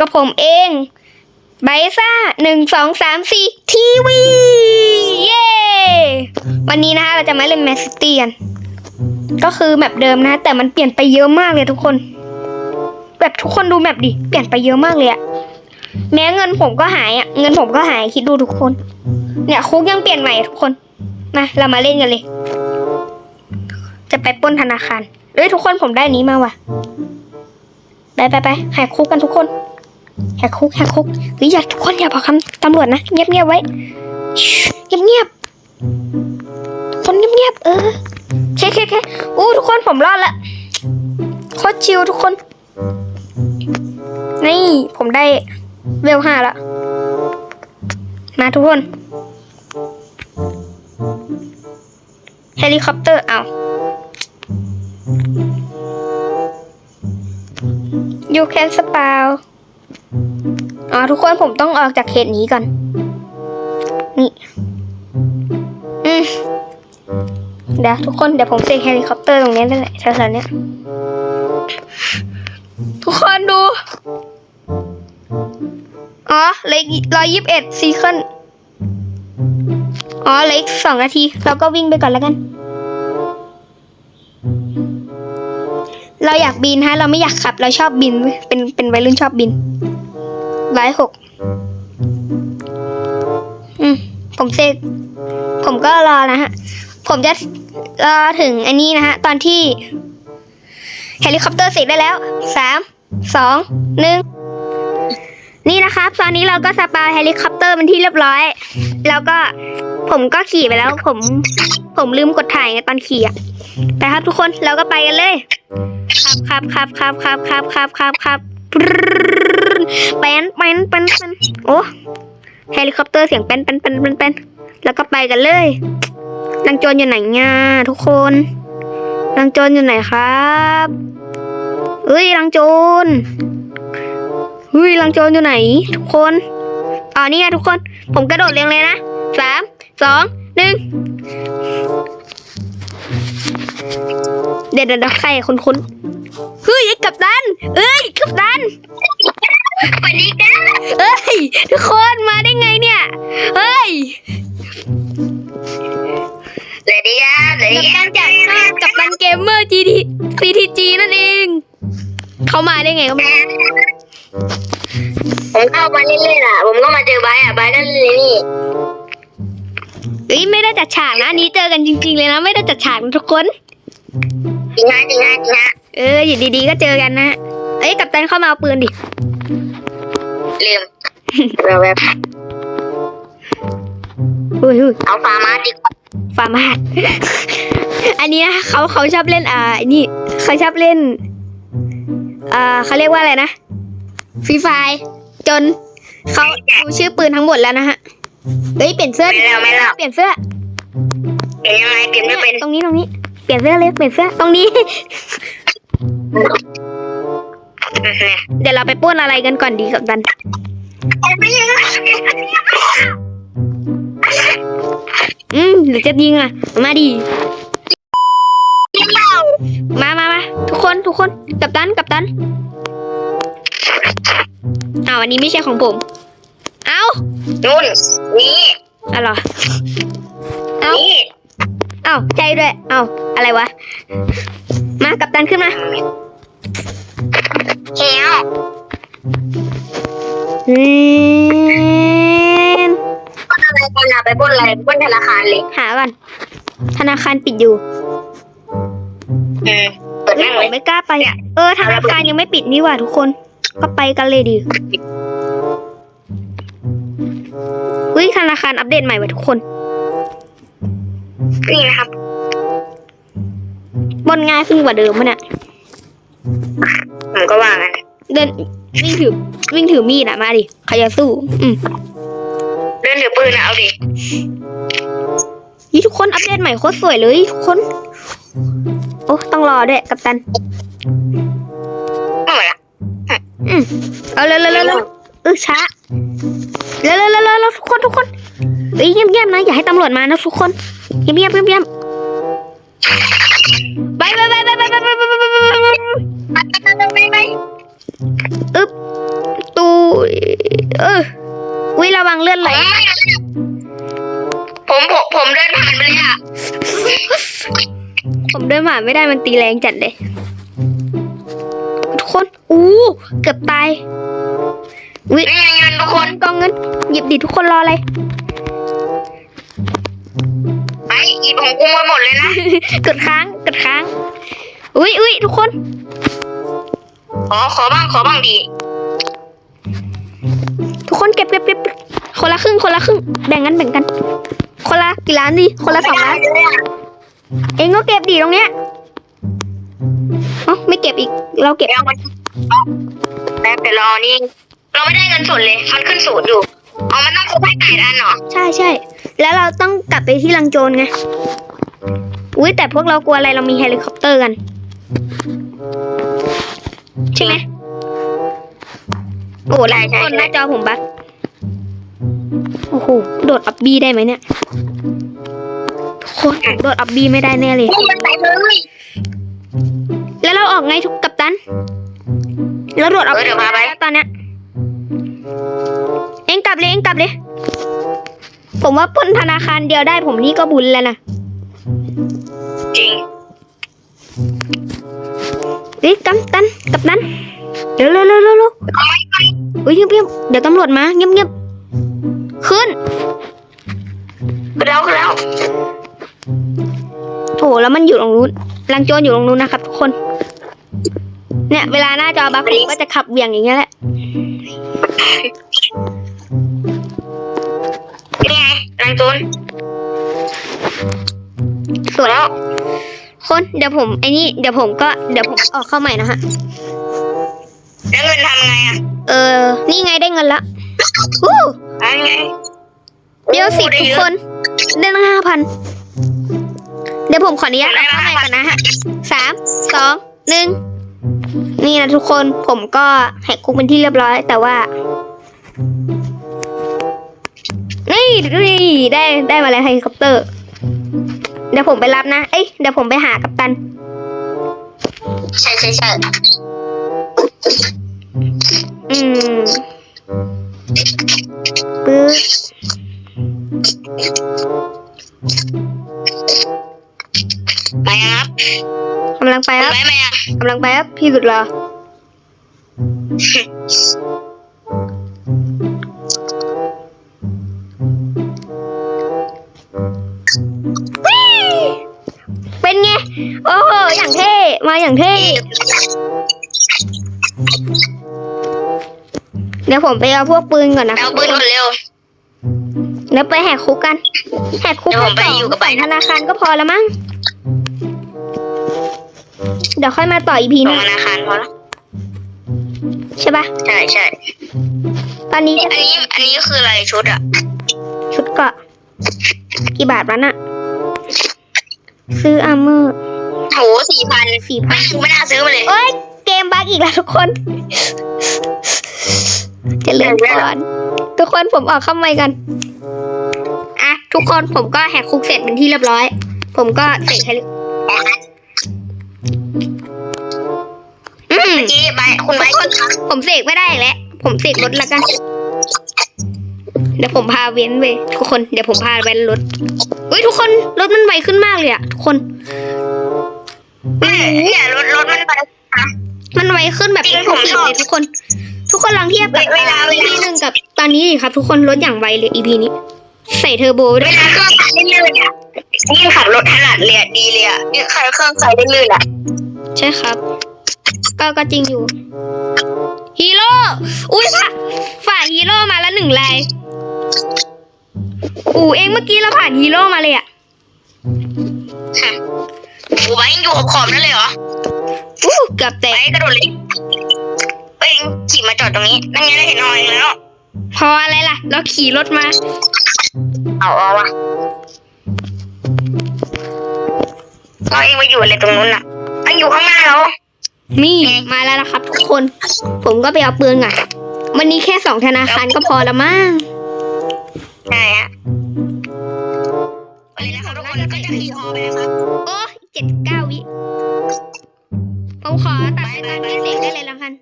กับผมเอง ไบซ่าหนึ่งสองสามสี่ทีวี เย้ วันนี้นะคะเราจะมาเล่นแมสซิตี้กัน ก็คือแมปเดิมนะ แต่มันเปลี่ยนไปเยอะมากเลยทุกคน แบบทุกคนดูแมปดิ เปลี่ยนไปเยอะมากเลยอะแม้เงินผมก็หายอะเงินผมก็หายคิดดูทุกคน เนี่ยคุกยังเปลี่ยนใหม่ทุกคน มาเรามาเล่นกันเลย จะไปป้นธนาคารเอ้ยทุกคนผมได้นี้มาว่ะไปไปไปแหกคุกกันทุกคน แหกคุกแหกคุกเฮ้ยอย่าทุกคนอย่าบอกคำตำรวจนะ เงียบเงียบไว้เงียบเงียบทุกคนเงียบเงียบเออเคเคเคอู้ทุกคนผมรอดละโคตรชิลทุกคน นี่ผมได้เวลห้าละมาทุกคนเฮลิคอปเตอร์เอา You can spell อ๋อทุกคนผมต้องออกจากเขตนี้ก่อน นี่อืมเดี๋ยวทุกคนเดี๋ยวผมเซ็กเฮลิคอปเตอร์ตรงนี้ได้เลยแถวๆเนี้ยทุกคนดู อ๋อเล็กร้อยยี่สิบเอ็ดซีเคิลอ๋อเล็กสองนาที เราก็วิ่งไปก่อนแล้วกัน เราอยากบินฮะ เราไม่อยากขับ เราชอบบิน เป็นเป็นวัยรุ่นชอบบิน ร้อยหกอืม ผมเสร็จผมก็รอนะฮะ ผมจะรอถึงอันนี้นะฮะ ตอนที่เฮลิคอปเตอร์เสร็จได้แล้วสามสองหนึ่งนี่นะครับ ตอนนี้เราก็สปาเฮลิคอปเตอร์เป็นที่เรียบร้อย แล้วก็ผมก็ขี่ไปแล้ว ผมผมลืมกดถ่ายไงตอนขี่อะไปครับทุกคนเราก็ไปกันเลย ครับครับครับครับครับครับครับครับปรึ๊ ดแป้นแป้นแป้นแป้นโอ้เฮลิคอปเตอร์เสียงแป้นแป้นแป้นแป้นแป้นแล้วก็ไปกันเลยนางโจรอยู่ไหนเนี่ยทุกคนนางโจรอยู่ไหนครับเฮ้ยนางโจรเฮ้ยนางโจรอยู่ไหน ทุกคนอ๋อนี่ไงทุกคน ผมกระโดดเรียงเลยนะสามสองหนึ่งเดี๋ยวเดี๋ยวใครคุณคุณเฮ้ยไอ้กัปตันเอ้ยกัปตัน สวัสดีครับเอ้ยทุกคนมาได้ไงเนี่ย เฮ้ยสวัสดีครับสวัสกัดีปคตัรันจากช่องกัปตันเกมเมอร์ GT CTG นั่นเอง เขามาได้ไงก็ไม่รู้ผมเข้ามาเล่นๆอะ ผมก็มาเจอไบร์ทอะไบร์ทนั่นเลยนี่เอ้ยไม่ได้จัดฉากนะอันนี้เจอกันจริง ๆ เลยนะ ไม่ได้จัดฉากนะทุกคน จริงฮะจริงฮะจริงฮะเอออยู่ดีๆก็เจอกันนะ เอ้ยกัปตันเข้ามาเอาปืนดิ ลืมแบบอุ้ยอุ้ยเอาฟาร์มาดีกว่าฟาร์มาดอันนี้นะเขาเขาชอบเล่นอ่าไอ้นี่เขาชอบเล่นอ่าเขาเรียกว่าอะไรนะฟรีไฟจนเขาดูชื่อปืนทั้งหมดแล้วนะฮะเฮ้ยเปลี่ยนเสื้อไม่ดิแล้วไม่แล้วเปลี่ยนเสื้อเปลี่ยนยังไงเปลี่ยนไม่เป็นตรงนี้ตรงนี้ เปลี่ยนเสื้อเลยเปลี่ยนเสื้อตรงนี้ เนี่ยเดี๋ยวเราไปปล้นอะไรกันก่อนดีกับดันไม่ยังไงอืมหรือจะยิงอะ มาดี มามามาทุกคนทุกคนกับตันกับตันอ้าวอันนี้ไม่ใช่ของผม เอานู่นนี่อะเหรอเอานี่เอาใจด้วย เอาอะไรวะ มากับตันขึ้นมา เฮียวอืมปล้นอะไรกันอะไปปล้นอะไรปล้นธนาคารเลยหาก่อนธนาคารปิดอยู่อืมเปิดเฮ้ยนั่งผเลมยไม่กล้าไปเออธนาคารยังไม่ปิดนี่หว่าทุกคน ก็ไปกันเลยดิอุ้ยธนาคารอัปเดตใหม่ว่ะทุกคน นี่นะครับบนง่ายขึ้นกว่าเดิมมั้ยเนี่ย ผมก็ว่างั้นเดินวิ่งถือวิ่งถือมีดอะมาดิใครจะสู้ อืมเดินถือปืนอะเอาดินี่ทุกคนอัปเดตใหม่โคตรสวยเลยทุกคน โอ้ต้องรอด้วยกัปตันไม่หมดละอืมเอาเร็วเร็วเร็วเร็วเออช้าเร็วเร็วเร็วเร็วเร็วทุกคนทุกคนเอ้ยเงียบเงียบๆนะอย่าให้ตำรวจมานะทุกคนเงียบเงียบเงียบเงียบไปไปไป อึ๊บตูเออวิระวังเลือดไหลผมผมผมเดินผ่านไปเลยอะ ผมเดินผ่านไม่ได้มันตีแรงจัดเลยทุกคนอู้เกือบตายวิเงินทุกคนกองเงินหยิบดีทุกคนรออะไรไอหยิบขมกูมาหมดเลยนะกดค้างกดค้าง อุ้ยอุ้ยทุกคน ขอขอบ้างขอบ้างดี ทุกคนเก็บเก็บเก็บเก็บคนละครึ่งคนละครึ่งแบ่งกันแบ่งกัน คนละกี่ล้านดี คนละสองล้านไม่ได้เลยอะเองก็เก็บดีตรงเนี้ยเอ้าไม่เก็บอีก เราเก็บเดี๋ยวมันแป๊บเดี๋ยวรอนี่ เราไม่ได้เงินสดเลย มันขึ้นศูนย์อยู่เอามันต้องครบให้ไก่ด้านเหรอใช่ใช่ แล้วเราต้องกลับไปที่ลังโจรไง อุ้ยแต่พวกเรากลัวอะไรเรามีเฮลิคอปเตอร์กัน ใช่ไหมโอ้หลายคนหน้าจอผมบักโอ้โหโดดอับบีได้ไหมเนี่ยทุกคนโดดอับบีไม่ได้แน่เลยนี่มันไปเลยแล้วเราออกไงทุกกัปตัน แล้วโดดอับเออเดี๋ยวพาไปแล้วตอนเนี้ยเอ็งกลับเลยเอ็งกลับเลยผมว่าปล้นธนาคารเดียวได้ผมนี่ก็บุญแล้วนะจริง เฮ้ยกัปตันกัปตันเร็วเร็วเร็วเร็วเร็วเอาไว้ไปเฮ้ยเงียบเงียบเดี๋ยวตำรวจมาเงียบเงียบขึ้นขึ้นแล้วขึ้นแล้วโอ้โหแล้วมันอยู่ตรงนู้นลังโจรอยู่ตรงนู้นนะครับทุกคน เนี่ย เวลาหน้าจอบักผมก็จะขับเบี่ยงอย่างเงี้ยแหละนี่ไงนางโจน เดี๋ยวผมไอ้นี่เดี๋ยวผมก็เดี๋ยวผมออกเข้าใหม่นะฮะ แล้วเงินทำไงอะเออ นี่ไงได้เงินละวู้ทำไง เดี๋ยวสิโอ้ได้ทุกเยอะคนได้ตั้งห้าพันเดี๋ยวผมขออนุญาตออกเข้าใหม่ก่อนนะฮะสามสองหนึ่งนี่นะทุกคนผมก็แหกคุกเป็นที่เรียบร้อย แต่ว่านี่นี่ได้ได้มาแล้วเฮลิคอปเตอร์ เดี๋ยวผมไปรับนะ เอ้ย เดี๋ยวผมไปหากัปตัน ใช่ใช่ใช่อืมปึ๊บมายังครับกำลังไปครับไหมมายังกำลังไปครับ พี่สุดรอ อย่างเท่เดี๋ยวผมไปเอาพวกปืนก่อนนะเอาปืนก่อนเร็วเดี๋ยวไปแหกคุกกัน แหกคุกเดี๋ยวผมไปแค่สงอยู่กับสองไปนะธนาคารก็พอแล้วมั้ง เดี๋ยวค่อยมาต่ออีพีขหองนึงธนาคารพอละใช่ปะใช่ใช่ตอนนี้อันนี้ อันนี้คืออะไรชุดอะชุดเกราะกี่บาทวะน่ะ ซื้ออาร์เมอร์ โหสี่พันสี่พัไม่นไม่น่าซื้อมาเลยโอ้ย เกมบักอีกแล้วทุกคน จะเลื่อนก่อน ทุกคนผมออกเข้าใหม่กันอะทุกคนผมก็แหกคุกเสร็จเป็นที่เรียบร้อย ผมก็เสร็จให้อืมเมื่อกี้ใบคุณใบชุดครับผมเสกไม่ได้อีกแล้วผมเสกรถแล้วกันเดี๋ยวผมพาเว้นไปทุกคนเดี๋ยวผมพาเว้นรถอุ้ยทุกคนรถมันไวขึ้นมากเลยอะทุกคน เนี่ยรถรถมันไปมันไวขึ้นแบบจริงเป็นผมชอบ เลยทุกคน ทุกคนลองเทียบกับเวลาเวลาอีพีหนึ่งกับตอนนี้ดิครับ ทุกคนรถอย่างไวเลยอีพีนี้ ใส่เทอร์โบด้เววยลาเครื่องใส่ได้ลื่นอะยิ่งขับรถถนัดเลยอะดีเลยอะยิ่งขับเครื่องใส่ได้ลื่นอะใช่ครับ ก็ก็จริงอยู่ฮีโร่อุ้ยฝ่าฝ่าฮีโร่มาแล้วหนึ่งลายอูเองเมื่อกี้เราผ่านฮีโร่มาเลยอะ โอ้ใบยังอยู่ขอบขอบนั่นเลยเหรออู้เกือบแตใบกกระโดดเลยเอ้ยขี่มาจอดตรงนี้นั่นไงได้เห็นหน่อยแล้วพออะไรล่ะ เราขี่รถมา เอาเอาวะเราเองไปอยู่อะไรตรงนู้นอะอันอยู่ข้างหน้าเรานี่มาแล้วนะครับทุกคน ผมก็ไปเอาปืนก่อนวันนี้แค่สองธนาคารก็พอละมั้ง ใช่ฮะไปเลยนะครับทุกคนก็จะขี่ฮอไปนะครับโอ้ เจ็ดเก้าวิ ผมขอตัดไปตอนที่เสกได้เลยละกัน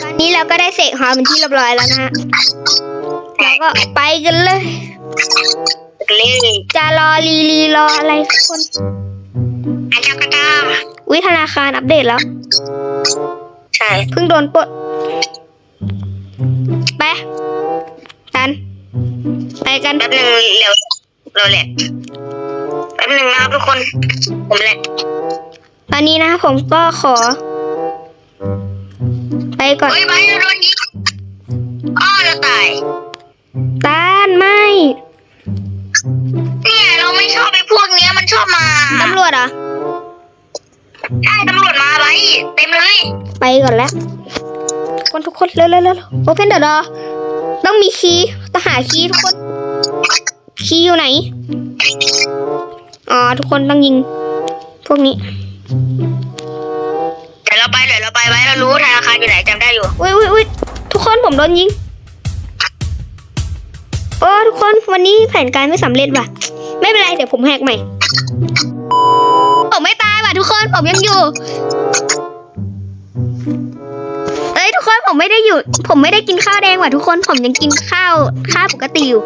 ตอนนี้เราก็ได้เสกหอเป็นที่เรียบร้อยแล้วนะฮะเราก็ไปกันเลยเลยจะรอรีรีรออะไรทุกคนอาจารย์กระตาวิธนาคารอัปเดตแล้ว ใช่ เพิ่งโดนปลดไปกัน ไปกันแป๊บหนึ่งเร็วเราแหละแป๊บหนึ่งนะครับทุกคน ผมแหละตอนนี้นะผมก็ขอ ไปก่อนเฮ้ยไปเราโดนยิงอ้อเราตายต้านไม่เนี่ยเราไม่ชอบไอ้พวกเนี้ยมันชอบมาตำรวจเหรอใช่ตำรวจมาไว้เต็มเลย ไปก่อนแล้วทุกคนทุกคนเร็วเร็วเร็วโอเพนเดอะดอต้องมีคีย์ต้องหาคีย์ทุกคนคีย์อยู่ไหน อ๋อทุกคนต้องยิง พวกนี้เดี๋ยวเราไปเดี๋ยวเราไปไว้เรารู้ธนาคารอยู่ไหนจำได้อยู่อุ้ยอุ้ยอุ้ยทุกคนผมโดนยิงโอ้ทุกคนวันนี้แผนการไม่สำเร็จว่ะ ไม่เป็นไรเดี๋ยวผมแหกใหม่ ผมไม่ตายว่ะทุกคนผมยังอยู่เอ้ยทุกคนผมไม่ได้อยู่ ผมไม่ได้กินข้าวแดงว่ะทุกคนผมยังกินข้าวข้าวปกติอยู่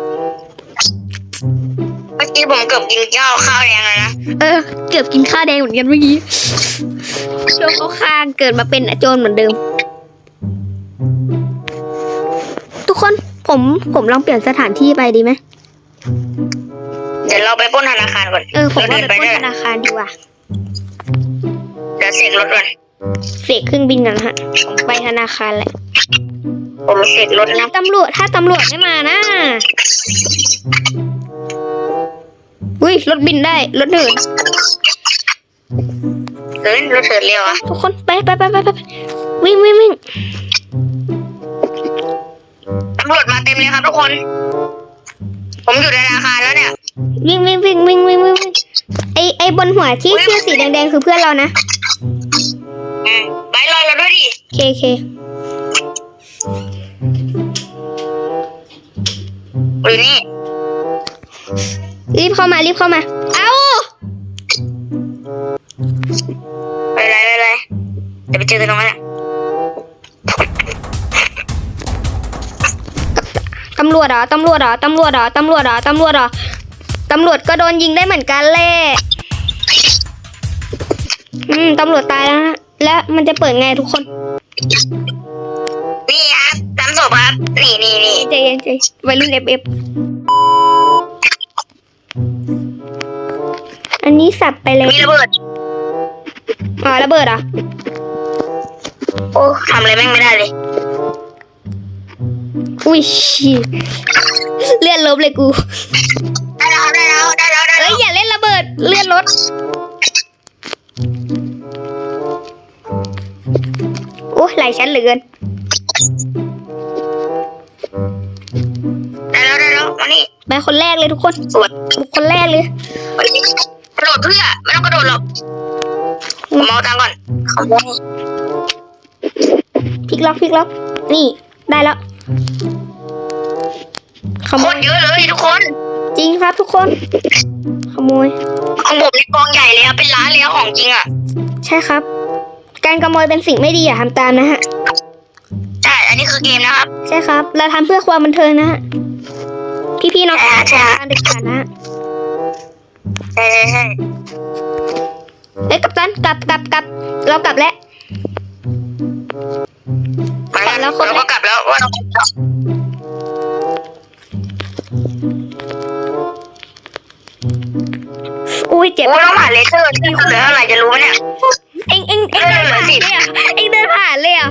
เมื่อกี้ผมเกือบกินข้าวข้าวแดงเลยนะเออ เกือบกินข้าวแดงเหมือนกันเมื่อกี้ช่วงเขาข้างเกิดมาเป็นโจรเหมือนเดิม ทุกคนผมผมลองเปลี่ยนสถานที่ไปดีไหมเดี๋ยวเราไปปล้นธนาคารก่อนเออผมว่าเดินไปไปปล้ด้วยนธนาคารดีกว่าเดี๋ยวเสกรถก่อนเสกเครื่องบินกันนะฮะผมไปธนาคารแหละผมเสกรถถ้านะตำรวจถ้าตำรวจไม่มานะ อุ้ยรถบินได้รถเหินเฮ้ยรถเถิดเร็วอะทุกคนไปไปไปไปไปวิ่งวิ่งวิ่งตำรวจมาเต็มเลยครับทุกคน ผมอยู่ธนาคารแล้วเนี่ย วิ่งวิ่งวิ่งวิ่งวิ่งวิ่งวิ่งไอไอบนหัวที่เชือกสีแดงๆคือเพื่อนเรานะอืมไปรอเราด้วยดิเคเคอยู่นี่ รีบเข้ามารีบเข้ามา เอาไปเลยไปเลยเดี๋ยวไปเจอกันตรงนั้นแหละตำรวจเหรอตำรวจเหรอตำรวจเหรอตำรวจเหรอตำรวจเหรอตำรวจก็โดนยิงได้เหมือนกันแหละอืมตำรวจตายแล้วนะแล้วมันจะเปิดไงทุกคน นี่ครับตามศพครับ นี่นี่นี่ใจเย็นใจวัยรุ่นเอฟเอฟ อันนี้สับไปเลยมีระเบิดอ๋อระเบิดเหรอะโอ้ทำอะไรแม่งไม่ได้เลย อุ้ยชิเลื่อนลบเลยกู ได้แล้วได้แล้วได้แล้วได้เอ้แล้ยวอย่าเล่นระเบิดเลื่อนรถ โอ้หลายชั้นเหลือเกินได้แล้วได้แล้วมานี่ไปคนแรกเลยทุกคน สวดบุคคนแรกเลยไปดิกระโดดเพื่อ ไม่ต้องกระโดดหรอกผมเอาตังค์ก่อนขโมยพลิกล็อกพลิกล็อก นี่ได้แล้วขโคโมตยรเยอะเลยทุกคนจริงครับทุกคน ขโมย ของผมในกองใหญ่เลยอะเป็นล้านเลยอะของจริงอะใช่ครับ การขโมยเป็นสิ่งไม่ดีอย่าทำตามนะฮะ ใช่อันนี้คือเกมนะครับใช่ครับ เราทำเพื่อความบันเทิงนะฮะ พี่ๆน้องใช่ใช่ๆการเด็กขาดนะฮะ ใช่ใช่ใช่เอ้ยกัปตันกลับกลับกลับเรากลับแล้วมาแล้แล้วคน เราก็กลับแล้วว่าอุ้ยเจ็บโอ้ต้องผ่านเลเซอร์ที่เหลือเท่าไหร่จะรู้ไหมเนี่ย เอ็งเอ็งเอ็งเดินผ่านเลยอะเอ็งเดินผ่านเลยอะ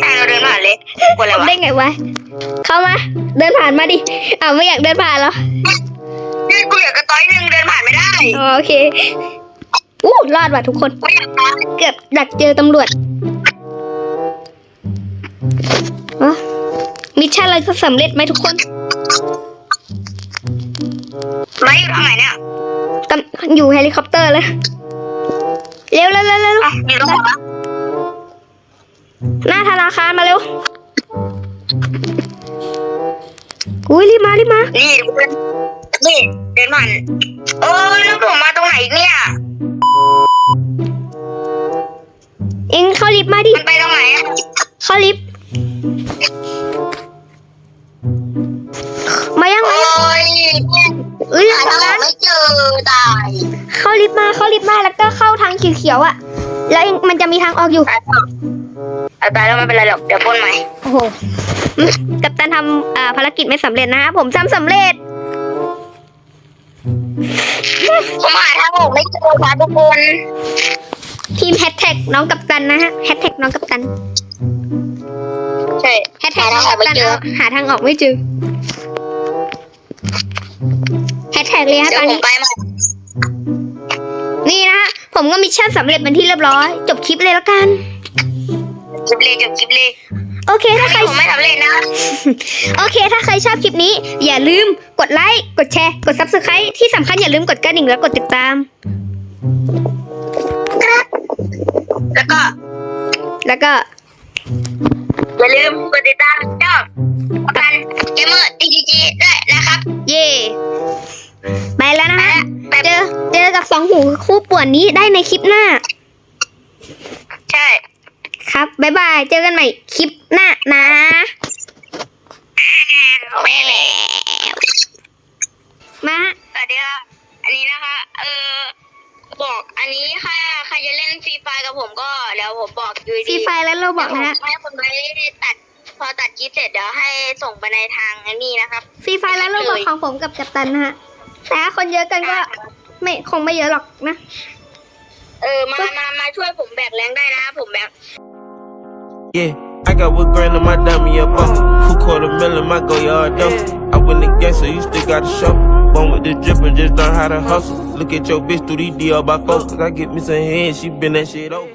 ใช่เราเดินผ่านเลยกลัวอะไรวะได้ไงวะเข้ามา เดินผ่านมาดิอ้าวไม่อยากเดินผ่านเหรอ นี่กูอยากกระต้อยหนึ่งเดินผ่านไม่ได้อ๋อโอเค อู้รอดว่ะทุกคน ไม่อยากตายเกือบดักเจอตำรวจอ๋อมิชชั่นเราจะสำเร็จไหมทุกคนไม้อยู่ทางไหนเนี่ยกำอยู่เฮลิคอปเตอร์เลยเร็วเร็วเร็วเร็วอะอยู่ตรงไหนวะหน้าธนาคารมาเร็วอุ้ยรีบมารีบมานี่เดิน นผ่นเออแล้วผมมาตรงไหนเนี่ย เอ็งเข้าลิฟต์มาดิ มันไปตรงไหนอะเข้าลิฟต์มายังไงโอ้ยเฮ้ยหลัางทางนั้นไม่เจอตายเข้าลิฟต์มาเข้าลิฟต์มาแล้วก็เข้าทางเขียวๆอะ แล้วเอ็งมันจะมีทางออกอยู่ เอาตายแล้วไม่เป็นไรหรอกเดี๋ยวปล้นใหม่ โอ้โหกัปตันทำาภารกิจไม่สำเร็จนะครับผมทำสำเร็จ ผมหาทางออกไม่เจอค่ะทุกคนทีมแฮชแท็กน้องกัปตันนะฮะแฮชแท็กน้องกัปตันใช่แฮชแท็กหาน้องทางอกัอกปไม่ตันเจอหาทางออกไม่เจอแฮชแท็กเลยฮะเดี๋ตยอวนผนี้มไปใหม่นี่นะฮะผมก็มิชชั่นสำเร็จเป็นที่เรียบร้อย จบคลิปเลยละกัน คลิปเลยจบคลิปเลย โอเคถ้าใครผมไม่สำเร็จนะโอเค ถ้าใครชอบคลิปนี้ อย่าลืมกดไลค์กดแชร์ กด subscribe ที่สำคัญอย่าลืมกดกระดิ่งและกดติดตาม แล้วก็ แล้วก็ อย่าลืมกดติดตามช่องประกันเกมเมอร์ดีจีด้วยนะครับ เย่ไปแล้วนะไปฮะละไปเจอเจอกับสองหูคู่ป่วนนี้ได้ในคลิปหน้า ใช่ ครับบ๊ายบาย เจอกันใหม่คลิปหน้านะแม่แม่มาฮะสวัสดีครับอันนี้นะคะ เออบอกอันนี้ใครใครจะเล่นฟรีไฟกับผมก็เดี๋ยวผมบอกอยู่ฟรีดีไฟแล้วเราบอกนะฮะให้คนไปตัด พอตัดคลิปเสร็จเดี๋ยวให้ส่งไปในทางอันนี้นะครับ ฟรีไฟแล้วเราบอกของผมกับกัปตันนะฮะแต่ถ้าคนเยอะกันก็ไม่คงไม่เยอะหรอกนะ เออมามามาช่วยผมแบกแรงได้นะ ผมแบก Yeah, I got what grand in my dummy up off. Who quarter million, my go yard though. I win the game, so you still gotta show. One with the drip and just learn how to hustle. Look at your bitch through these DR by cause I get me some head, she been that shit over.